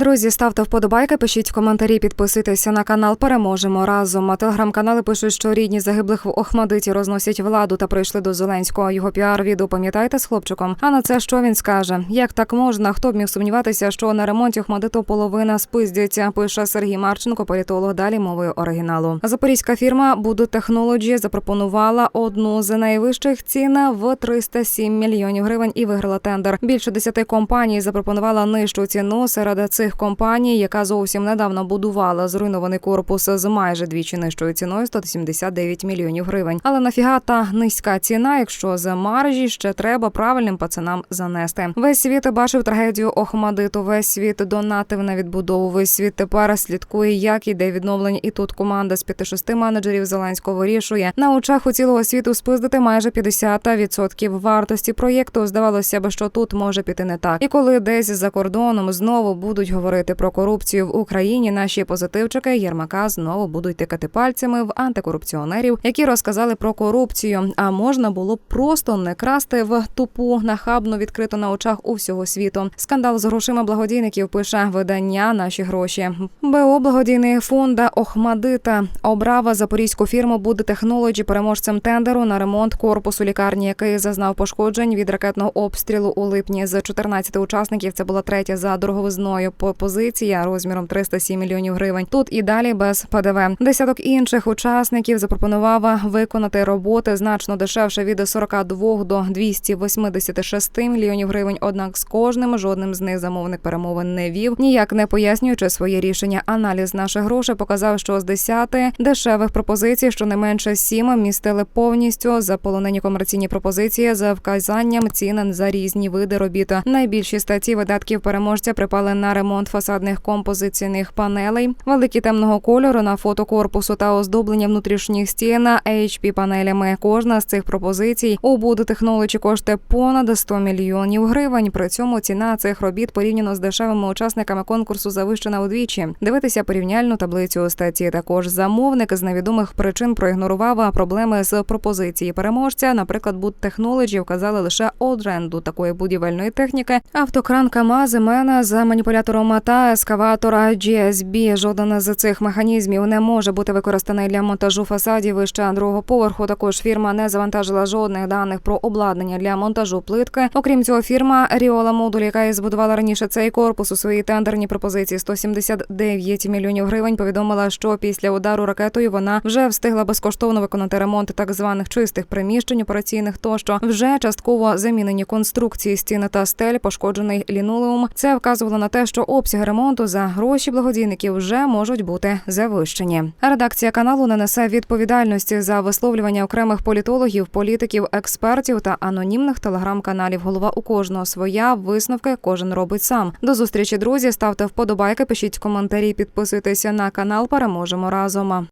Друзі, ставте вподобайки, пишіть коментарі, підписуйтеся на канал. Переможемо разом. А телеграм-канали пишуть, що рідні загиблих в Охмадиті розносять владу та прийшли до Зеленського. Його піар-відео пам'ятаєте з хлопчиком? А на це що він скаже? Як так можна? Хто б міг сумніватися, що на ремонті Охмадиту половина спиздяться? Пише Сергій Марченко, політолог. Далі мовою оригіналу. Запорізька фірма Буду Технолоджі запропонувала одну з найвищих цін в 307 мільйонів гривень і виграла тендер. Більше десяти компаній запропонувала нижчу ціну серед цих компаній, яка зовсім недавно будувала зруйнований корпус з майже двічі нижчою ціною 179 мільйонів гривень. Але нафіга та низька ціна, якщо з маржі ще треба правильним пацанам занести. Весь світ бачив трагедію Охмадиту. Весь світ донатив на відбудову. Весь світ тепер слідкує, як іде відновлення. І тут команда з 5-6 менеджерів Зеленського вирішує на очах у цілого світу спиздити майже 50% вартості проєкту. Здавалося б, що тут може піти не так. І коли десь за кордоном знову будуть говорити про корупцію в Україні, наші позитивчики Єрмака знову будуть тикати пальцями в антикорупціонерів, які розказали про корупцію. А можна було просто не красти в тупу нахабно відкрито на очах у всього світу. Скандал з грошима благодійників пише видання Наші гроші. БО благодійний фонд Охмадита обрав запорізьку фірму Буде Технолоджі переможцем тендеру на ремонт корпусу лікарні, який зазнав пошкоджень від ракетного обстрілу у липні. З 14 учасників це була третя за дороговизною позиція розміром 307 мільйонів гривень. Тут і далі без ПДВ. Десяток інших учасників запропонував виконати роботи значно дешевше від 42 до 286 мільйонів гривень. Однак з кожним жодним з них замовник перемовин не вів, ніяк не пояснюючи своє рішення. Аналіз наших грошей показав, що з 10 дешевих пропозицій, щонайменше 7 містили повністю заполонені комерційні пропозиції за вказанням цін за різні види робіт. Найбільші статті видатків переможця припали на ремонт фасадних композиційних панелей, великі темного кольору на фото корпусу та оздоблення внутрішніх стін HP панелями. Кожна з цих пропозицій у Буду Технолоджі коштує понад 100 мільйонів гривень. При цьому ціна цих робіт порівняно з дешевими учасниками конкурсу завищена удвічі. Дивитися порівняльну таблицю у статті. Також замовник з невідомих причин проігнорував проблеми з пропозиції переможця. Наприклад, Буд Технолоджі вказали лише оренду такої будівельної техніки. Автокран КАМАЗ Мена з маніпулятором та ескаватора GSB. Жоден з цих механізмів не може бути використаний для монтажу фасадів вище другого поверху. Також фірма не завантажила жодних даних про обладнання для монтажу плитки. Окрім цього, фірма Ріола Модуль, яка і збудувала раніше цей корпус у своїй тендерній пропозиції 179 мільйонів гривень. Повідомила, що після удару ракетою вона вже встигла безкоштовно виконати ремонт так званих чистих приміщень операційних. Тощо вже частково замінені конструкції стіни та стель, пошкоджений лінолеум. Це вказувало на те, що обсяги ремонту за гроші благодійників вже можуть бути завищені. Редакція каналу не несе відповідальності за висловлювання окремих політологів, політиків, експертів та анонімних телеграм-каналів. Голова у кожного своя висновки кожен робить сам. До зустрічі, друзі. Ставте вподобайки, пишіть коментарі, підписуйтеся на канал. Переможемо разом.